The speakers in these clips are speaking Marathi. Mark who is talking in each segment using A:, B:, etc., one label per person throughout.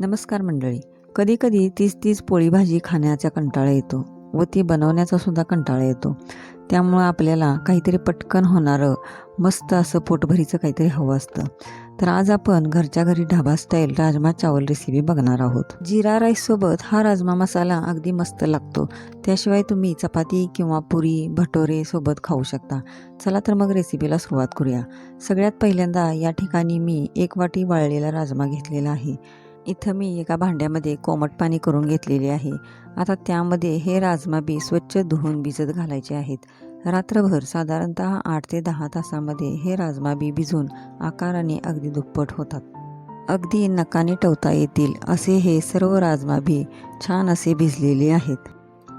A: नमस्कार मंडळी. कधीकधी तीच तीच पोळी भाजी खाण्याचा कंटाळा येतो व ती बनवण्याचा सुद्धा कंटाळा येतो. त्यामुळं आपल्याला काहीतरी पटकन होणारं मस्त असं पोटभरीचं काहीतरी हवं असतं. तर आज आपण घरच्या घरी ढाबा स्टाईल राजमा चावल रेसिपी बघणार आहोत. जिरा राईससोबत हा राजमा मसाला अगदी मस्त लागतो. त्याशिवाय तुम्ही चपाती किंवा पुरी भटोरे सोबत खाऊ शकता. चला तर मग रेसिपीला सुरुवात करूया. सगळ्यात पहिल्यांदा या ठिकाणी मी एक वाटी वाळलेला राजमा घेतलेला आहे. इथं मी एका भांड्यामध्ये कोमट पाणी करून घेतलेले आहे. आता त्यामध्ये हे राजमा बी स्वच्छ धुवून भिजत घालायचे आहेत. रात्रभर साधारणतः आठ ते दहा तासामध्ये हे राजमा बी भिजून आकाराने अगदी दुप्पट होतात. अगदी नकाने टवता येतील असे हे सर्व राजमा बी छान असे भिजलेले आहेत.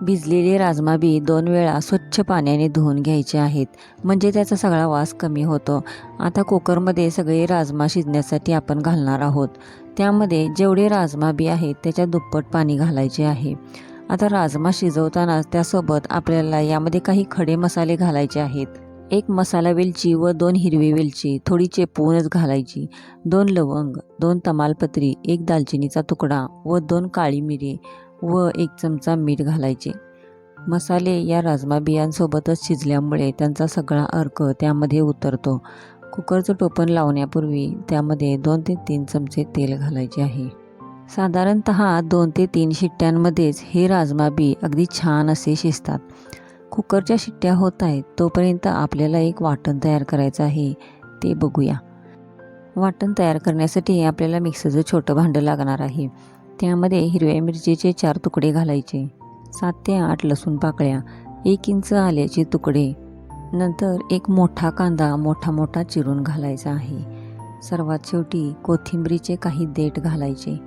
A: भिजलेले राजमा बी दोन वेळा स्वच्छ पाण्याने धुवून घ्यायचे आहेत. म्हणजे त्याचा सगळा वास कमी होतो. आता कुकरमध्ये सगळे राजमा शिजण्यासाठी आपण घालणार आहोत. त्यामध्ये जेवढे राजमा बी आहेत त्याच्या दुप्पट पाणी घालायचे आहे. आता राजमा शिजवतानाच त्यासोबत आपल्याला यामध्ये काही खडे मसाले घालायचे आहेत. एक मसाला वेलची व दोन हिरवी वेलची थोडी चेपवूनच घालायची. दोन लवंग दोन तमालपत्री एक दालचिनीचा तुकडा व दोन काळी मिरी व एक चमचा मीठ घालायचे. मसाले या राजमा बियांसोबतच शिजल्यामुळे त्यांचा सगळा अर्क त्यामध्ये उतरतो. कुकरचं टोपण लावण्यापूर्वी त्यामध्ये दोन ते तीन चमचे तेल घालायचे आहे. साधारणत दोन ते तीन शिट्ट्यांमध्येच हे राजमा बी अगदी छान असे शिजतात. कुकरच्या शिट्ट्या होत आहेत तोपर्यंत आपल्याला एक वाटण तयार करायचं आहे ते बघूया. वाटण तयार करण्यासाठी आपल्याला मिक्सरचं छोटं भांडं लागणार आहे. त्यामध्ये हिरव्या मिरचीचे चार तुकडे घालायचे. सात ते आठ लसूण पाकळ्या एक इंच आल्याचे तुकडे नंतर एक मोठा कांदा मोठा मोठा चिरून घालायचा आहे. सर्वात शेवटी कोथिंबीरीचे काही देठ घालायचे.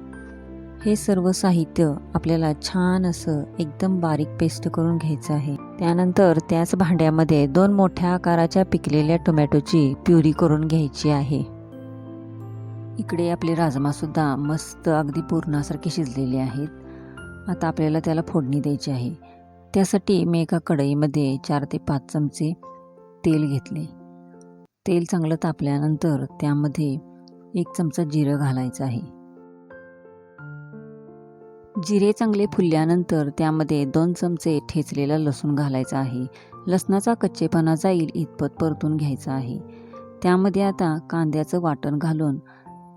A: हे सर्व साहित्य आपल्याला छान असं एकदम बारीक पेस्ट करून घ्यायचं आहे. त्यानंतर त्याच भांड्यामध्ये दोन मोठ्या आकाराच्या पिकलेल्या टोमॅटोची प्युरी करून घ्यायची आहे. इकडे आपले राजमासुद्धा मस्त अगदी पूर्णासारखे शिजलेले आहेत. आता आपल्याला त्याला फोडणी द्यायची आहे. त्यासाठी मी एका कढईमध्ये चार ते पाच चमचे तेल घेतले. तेल चांगलं तापल्यानंतर त्यामध्ये एक चमचा जिरं घालायचं आहे. जिरे चांगले फुलल्यानंतर त्यामध्ये दोन चमचे ठेचलेला लसूण घालायचा आहे. लसणाचा कच्चेपणा जाईल इतपत परतून घ्यायचा आहे. त्यामध्ये आता कांद्याचं वाटण घालून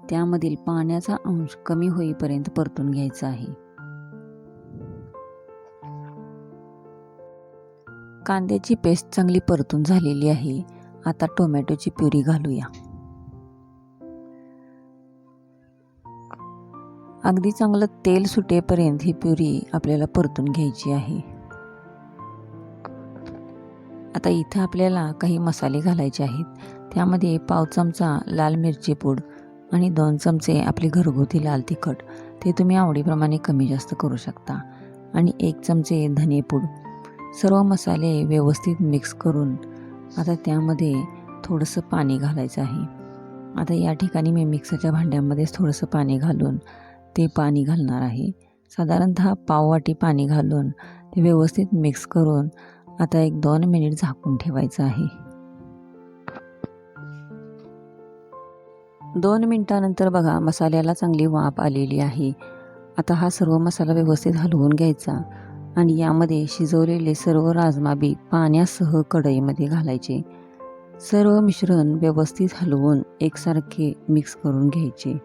A: त्यामधील पाण्याचा अंश कमी होईपर्यंत परतून घ्यायचा आहे. कांद्याची पेस्ट चांगली परतून झालेली आहे. आता टोमॅटोची प्युरी घालूया. अगदी चांगलं तेल सुटेपर्यंत ही प्युरी आपल्याला परतून घ्यायची आहे. आता इथं आपल्याला काही मसाले घालायचे आहेत. त्यामध्ये पाव चमचा लाल मिरची पूड आणि दोन चमचे आपले घरगुती लाल तिखट. ते तुम्ही आवडीप्रमाणे कमी जास्त करू शकता. आणि एक चमचे धनेपूड सर्व मसाले व्यवस्थित मिक्स करून आता त्यामध्ये थोडंसं पाणी घालायचं आहे. आता या ठिकाणी मी मिक्सरच्या भांड्यामध्येच थोडंसं पाणी घालून ते पाणी घालणार आहे. साधारणत पाववाटी पाणी घालून ते व्यवस्थित मिक्स करून आता एक दोन मिनिट झाकून ठेवायचं आहे. दोन मिनटानंतर बघा मसाल्याला चांगली वाफ आलेली आहे. आता हा सर्व मसाला व्यवस्थित हलवून घ्यायचा. आणि यामध्ये शिजवलेले सर्व राजमा बी पाण्यासह कढईमध्ये घालायचे. सर्व मिश्रण व्यवस्थित हलवून एकसारखे मिक्स करून घ्यायचे.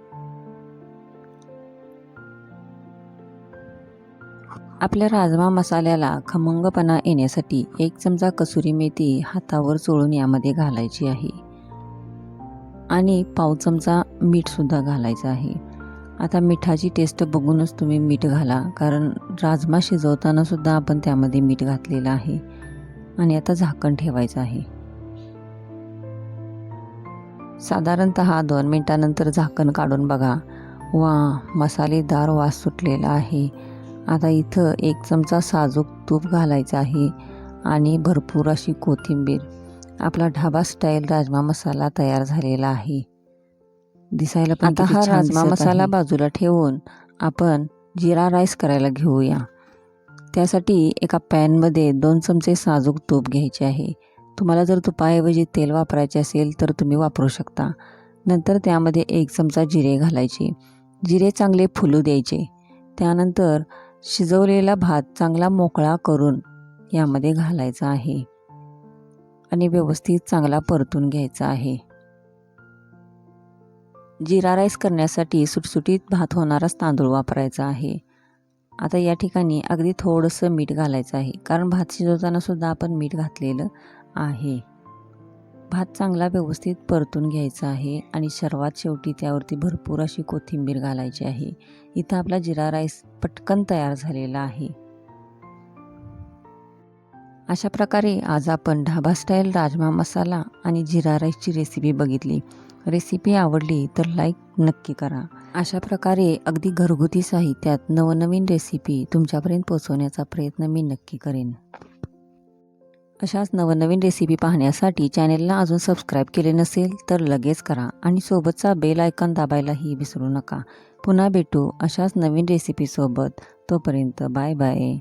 A: आपल्या राजमा मसाल्याला खमंगपणा येण्यासाठी एक चमचा कसुरी मेथी हातावर चोळून यामध्ये घालायची आहे. आणि पाव चमचा मीठसुद्धा घालायचं आहे. आता मिठाची टेस्ट बघूनच तुम्ही मीठ घाला कारण राजमा शिजवताना सुद्धा आपण त्यामध्ये मीठ घातलेलं आहे. आणि आता झाकण ठेवायचं आहे. साधारणत दोन मिनटानंतर झाकण काढून बघा. वा मसालेदार वास सुटलेला आहे. आता इथं एक चमचा साजूक तूप घालायचं आहे आणि भरपूर अशी कोथिंबीर. आपला ढाबा स्टाईल राजमा मसाला तयार झालेला आहे. दिसायला पण आता हा राजमा मसाला बाजूला ठेवून आपण जिरा राईस करायला घेऊया. त्यासाठी एका पॅनमध्ये दोन चमचे साजूक तूप घ्यायचे आहे. तुम्हाला जर तुपाऐवजी तेल वापरायचे असेल तर तुम्ही वापरू शकता. नंतर त्यामध्ये एक चमचा जिरे घालायचे. जिरे चांगले फुलू द्यायचे. त्यानंतर शिजवलेला भात चांगला मोकळा करून यामध्ये घालायचा आहे. आणि व्यवस्थित चांगला परतून घ्यायचा आहे. जिरा राईस करण्यासाठी सुटसुटीत भात होणाराच तांदूळ वापरायचा आहे. आता या ठिकाणी अगदी थोडंसं मीठ घालायचं आहे कारण भात शिजवतानासुद्धा आपण मीठ घातलेलं आहे. भात चांगला व्यवस्थित परतून घ्यायचा आहे आणि सर्वात शेवटी त्यावरती भरपूर अशी कोथिंबीर घालायची आहे. इथं आपला जिरा राईस पटकन तयार झालेला आहे. अशा प्रकारे आज आपण ढाबा स्टाईल राजमा मसाला आणि जिरा राईसची रेसिपी बघितली. रेसिपी आवडली तर लाईक नक्की करा. अशा प्रकारे अगदी घरगुती साहित्यात नवनवीन रेसिपी तुमच्यापर्यंत पोहोचवण्याचा प्रयत्न मी नक्की करेन. अशाच नवनवीन रेसिपी पाहण्यासाठी चॅनेलला अजून सबस्क्राईब केले नसेल तर लगेच करा आणि सोबतचा बेल आयकॉन दाबायलाही विसरू नका. पुन्हा भेटू अशाच नवीन रेसिपीसोबत तोपर्यंत बाय बाय